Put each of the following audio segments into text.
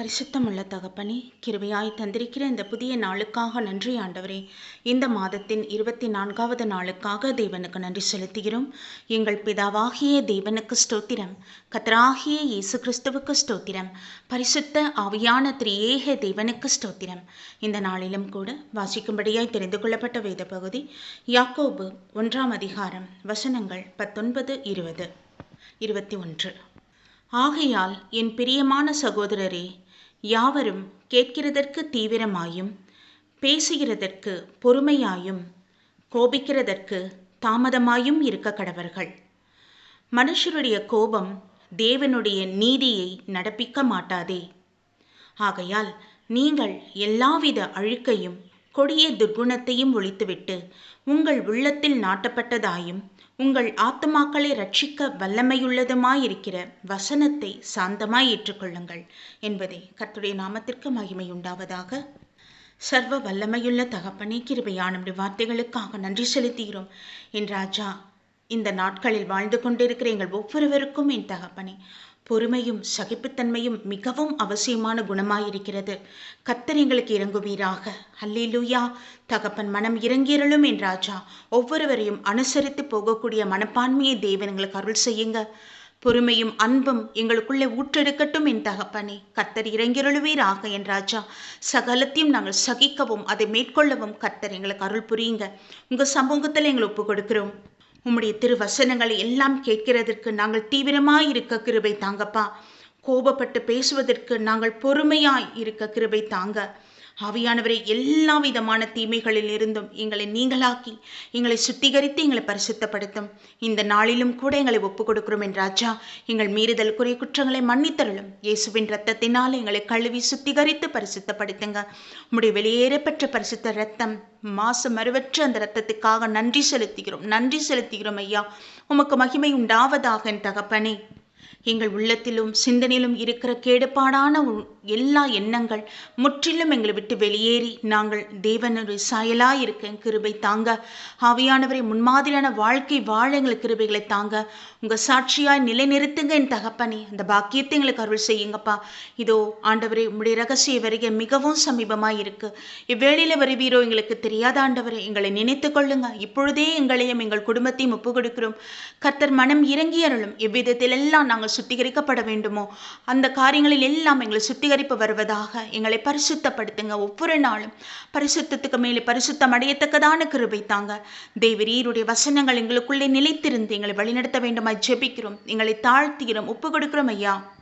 பரிசுத்தமுள்ள தகப்பனே கிருவையாய் தந்திருக்கிற இந்த புதிய நாளுக்காக நன்றி ஆண்டவரே. இந்த மாதத்தின் இருபத்தி நான்காவது நாளுக்காக தேவனுக்கு நன்றி செலுத்துகிறோம். எங்கள் பிதாவாகிய தேவனுக்கு ஸ்தோத்திரம். கத்தராகிய இயேசு கிறிஸ்துவுக்கு ஸ்தோத்திரம். பரிசுத்த ஆவியான திரியேக தேவனுக்கு ஸ்தோத்திரம். இந்த நாளிலும் கூட வாசிக்கும்படியாய் தெரிந்து கொள்ளப்பட்ட வேத பகுதி யாக்கோபு ஒன்றாம் அதிகாரம் வசனங்கள் பத்தொன்பது இருபது இருபத்தி ஒன்று. ஆகையால் என் பிரியமான சகோதரரே யாவரும் கேட்கிறதற்கு தீவிரமாயும் பேசுகிறதற்கு பொறுமையாயும் கோபிக்கிறதற்கு தாமதமாயும் இருக்க கடவர்கள். மனுஷருடைய கோபம் தேவனுடைய நீதியை நடப்பிக்க மாட்டாதே. ஆகையால் நீங்கள் எல்லாவித அழுக்கையும் கொடிய துர்குணத்தையும் ஒழித்துவிட்டு உங்கள் உள்ளத்தில் நாட்டப்பட்டதாயும் உங்கள் ஆத்மாக்களை ரட்சிக்க வல்லமையுள்ளதுமாயிருக்கிற வசனத்தை சாந்தமாய் ஏற்றுக்கொள்ளுங்கள் என்பதே கர்த்தருடைய நாமத்திற்கு மகிமை உண்டாவதாக சர்வ வல்லமையுள்ள தகப்பனே கிருபையான நம்முடைய வார்த்தைகளுக்காக நன்றி செலுத்துகிறோம். என் ராஜா இந்த நாட்களில் வாழ்ந்து கொண்டிருக்கிற எங்கள் ஒவ்வொருவருக்கும் என் தகப்பனே பொறுமையும் சகிப்புத்தன்மையும் மிகவும் அவசியமான குணமாயிருக்கிறது. கத்தர் எங்களுக்கு இறங்குவீராக. அல்லேலூயா. தகப்பன் மனம் இறங்கியருளும் என் ராஜா. ஒவ்வொருவரையும் அனுசரித்து போகக்கூடிய மனப்பான்மையை தேவன் எங்களுக்கு அருள் செய்யுங்க. பொறுமையும் அன்பும் எங்களுக்குள்ளே ஊற்றெடுக்கட்டும் என் தகப்பனே. கத்தர் இறங்கிருளுவீராக என் ராஜா. சகலத்தையும் நாங்கள் சகிக்கவும் அதை மேற்கொள்ளவும் கத்தர் எங்களுக்கு அருள் புரியுங்க. உங்கள் சமூகத்தில் எங்களை ஒப்பு கொடுக்கிறோம் உம்முடைய திருவசனங்களை எல்லாம் கேட்கிறதற்கு நாங்கள் தீவிரமாய் இருக்க கிருபை தாங்கப்பா. கோபப்பட்டு பேசுவதற்கு நாங்கள் பொறுமையாய் இருக்க கிருபை தாங்க. ஆவியானவரை எல்லா விதமான தீமைகளில் இருந்தும் எங்களை நீங்களாக்கி எங்களை சுத்திகரித்து எங்களை பரிசுத்தப்படுத்தும். இந்த நாளிலும் கூட எங்களை ஒப்புக் கொடுக்கிறோம் என் ராஜா. எங்கள் மீறுதல் குறை குற்றங்களை மன்னித்தருளும். இயேசுவின் ரத்தத்தினால் எங்களை கழுவி சுத்திகரித்து பரிசுத்தப்படுத்துங்க. உம்முடைய வெளியேறப்பெற்ற பரிசுத்த ரத்தம் மாசம் மறுவற்ற அந்த ரத்தத்துக்காக நன்றி செலுத்துகிறோம். நன்றி செலுத்துகிறோம் ஐயா. உமக்கு மகிமை உண்டாவதாக என் தகப்பனே. எங்கள் உள்ளத்திலும் சிந்தனையிலும் இருக்கிற கேடுபாடான எல்லா எண்ணங்கள் முற்றிலும் எங்களை விட்டு வெளியேறி நாங்கள் தேவனுடைய சாயலாயிருக்க கிருபை தாங்க. ஆவியானவரை முன்மாதிரியான வாழ்க்கை வாழ எங்களுக்கு கிருபைகளை தாங்க. உங்கள் சாட்சியாய் நிலைநிறுத்துங்க என் தகப்பனே. அந்த பாக்கியத்தை எங்களுக்கு அருள் செய்யுங்கப்பா. இதோ ஆண்டவரே உங்களுடைய ரகசிய வருகை மிகவும் சமீபமாக இருக்கு இவ்வேளையில் வருவீரோ எங்களுக்கு தெரியாத ஆண்டவரை எங்களை நினைத்து கொள்ளுங்க. இப்பொழுதே எங்களையும் எங்கள் குடும்பத்தையும் ஒப்பு கொடுக்கிறோம். கர்த்தர் மனம் இறங்கி அருளும். எவ்விதத்தில் எல்லாம் நாங்கள் சுத்திகரிக்கப்பட வேண்டுமோ? அந்த காரியங்களில் எல்லாம் எங்களை சுத்தி அதிகரிப்பு வருவதாக எங்களை பரிசுத்தப்படுத்துங்க. ஒவ்வொரு நாளும் பரிசுத்தத்துக்கு மேலே பரிசுத்தம் அடையத்தக்கதான கிருபை தாங்க. தேவரீருடைய வசனங்கள் எங்களுக்குள்ளே நிலைத்திருந்து எங்களை வழிநடத்த வேண்டுமாய் ஜெபிக்கிறோம். எங்களை தாழ்த்துகிறோம் ஒப்பு கொடுக்கிறோம் ஐயா.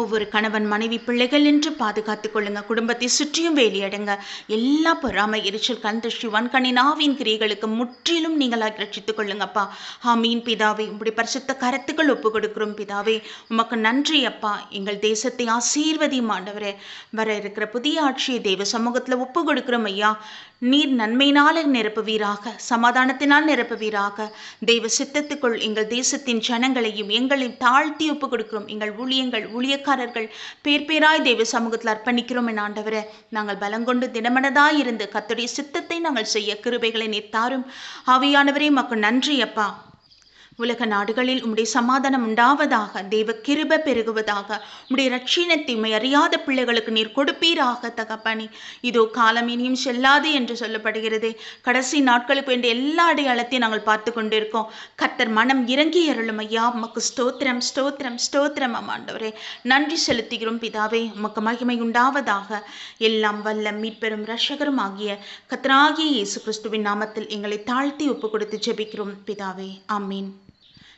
ஒவ்வொரு கணவன் மனைவி பிள்ளைகள் என்று பாதுகாத்துக் கொள்ளுங்க. குடும்பத்தை சுற்றியும் வேலியடுங்க. எல்லா பொறாமை எரிச்சல் கந்தஷ்டி வன்கண்ணின் ஆவின் கிரியைகளுக்கு முற்றிலும் நீங்களாக ரட்சித்துக் கொள்ளுங்கப்பா. ஆமீன். பிதாவே உங்களுடைய பரிசுத்த கருத்துக்கள் ஒப்பு கொடுக்கிறோம் பிதாவே. உமக்கு நன்றி அப்பா. எங்கள் தேசத்தை ஆசீர்வதி மாண்டவரே வர இருக்கிற புதிய ஆட்சியை தெய்வ சமூகத்தில் ஒப்பு கொடுக்கிறோம் ஐயா. நீர் நன்மையினால் நிரப்புவீராக சமாதானத்தினால் நிரப்புவீராக. தெய்வ சித்தத்துக்குள் எங்கள் தேசத்தின் ஜனங்களையும் எங்களையும் தாழ்த்தி ஒப்பு கொடுக்கிறோம். எங்கள் ஊழியங்கள் ஊழியக்காரர்கள் பேர் பேராய் தெய்வ சமூகத்தில் அர்ப்பணிக்கிறோம் என் ஆண்டவரே. நாங்கள் பலங்கொண்டு தினமனதாய் இருந்து கத்துடைய சித்தத்தை நாங்கள் செய்ய கிருபைகளை நீர் தாரும். ஆவியானவரே மக்கு நன்றி அப்பா. உலக நாடுகளில் உம்முடைய சமாதானம் உண்டாவதாக தெய்வ கிருப பெருகுவதாக உம்முடைய ரட்சினத்தீமை அறியாத பிள்ளைகளுக்கு நீர் கொடுப்பீராக தகப்பனி. இதோ காலம் இனியும் செல்லாது என்று சொல்லப்படுகிறதே. கடைசி நாட்களுக்கு வேண்டிய எல்லா அடையாளத்தையும் நாங்கள் பார்த்து கொண்டிருக்கோம். கர்த்தர் மனம் இறங்கி அருளும் ஐயா. உமக்கு ஸ்தோத்திரம் ஸ்தோத்திரம் ஸ்தோத்திரம் அம்மாண்டவரே நன்றி செலுத்துகிறோம் பிதாவே. உமக்கு மகிமை உண்டாவதாக. எல்லாம் வல்ல மீட்பெரும் ரஷகரும் ஆகிய கத்தராகிய இயேசு கிறிஸ்துவின் நாமத்தில் எங்களை தாழ்த்தி ஒப்பு கொடுத்து ஜெபிக்கிறோம். பிதாவே ஆமீன்.